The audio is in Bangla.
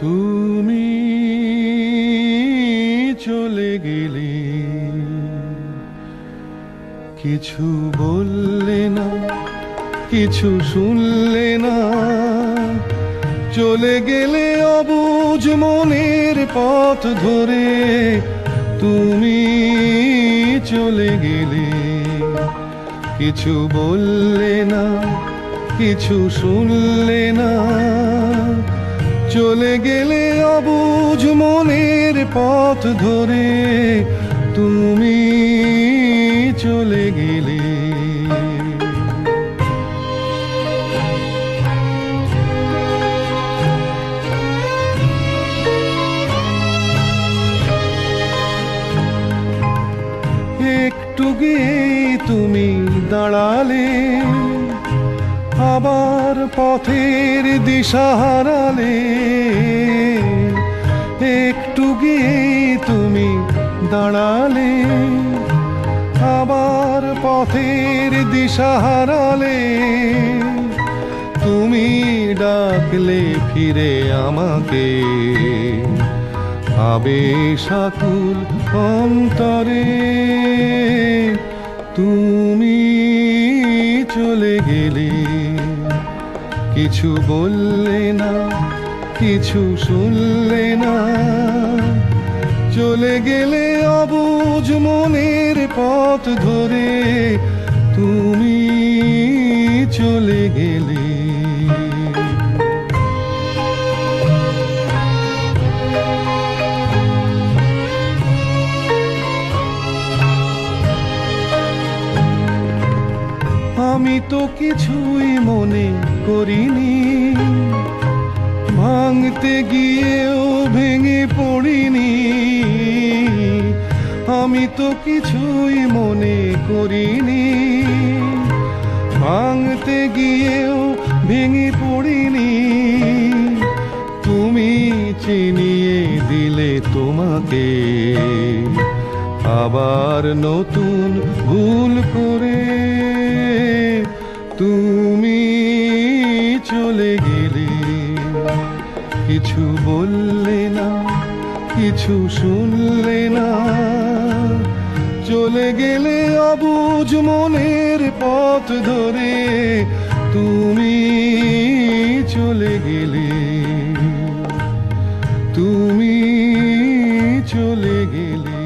তুমি চলে গেলে, কিছু বললে না, কিছু শুনলে না, চলে গেলে অবুজ মনের পথ ধরে তুমি চলে গেলে, কিছু বললে না, কিছু শুনলে না চলে গেলে অবুঝ মনের পথ ধরে তুমি চলে গেলে। একটু গিয়ে তুমি দাঁড়ালে আবার পথের দিশা হারালে একটু গিয়ে তুমি দাঁড়ালে। আবার পথের দিশা হারালে তুমি ডাকলে ফিরে আমাকে। আবেশাকুল অন্তরে, তুমি চলে গেলে। কিছু বললে না, কিছু শুনলে না। চলে গেলে অবুজ মনের পথ ধরে তুমি চলে গেলে আমি তো কিছুই মনে করিনি। ভাঙতে গিয়েও ভেঙে পড়িনি। আমি তো কিছুই মনে করিনি। ভাঙতে গিয়েও ভেঙে পড়িনি। তুমি চিনিয়ে দিলে তোমাকে। আবার নতুন ভুল করে তুমি চলে গেলে, কিছু বললে না, কিছু শুনলে না। চলে গেলে অবুঝ মনের পথ ধরে, তুমি চলে গেলে, তুমি চলে গেলে।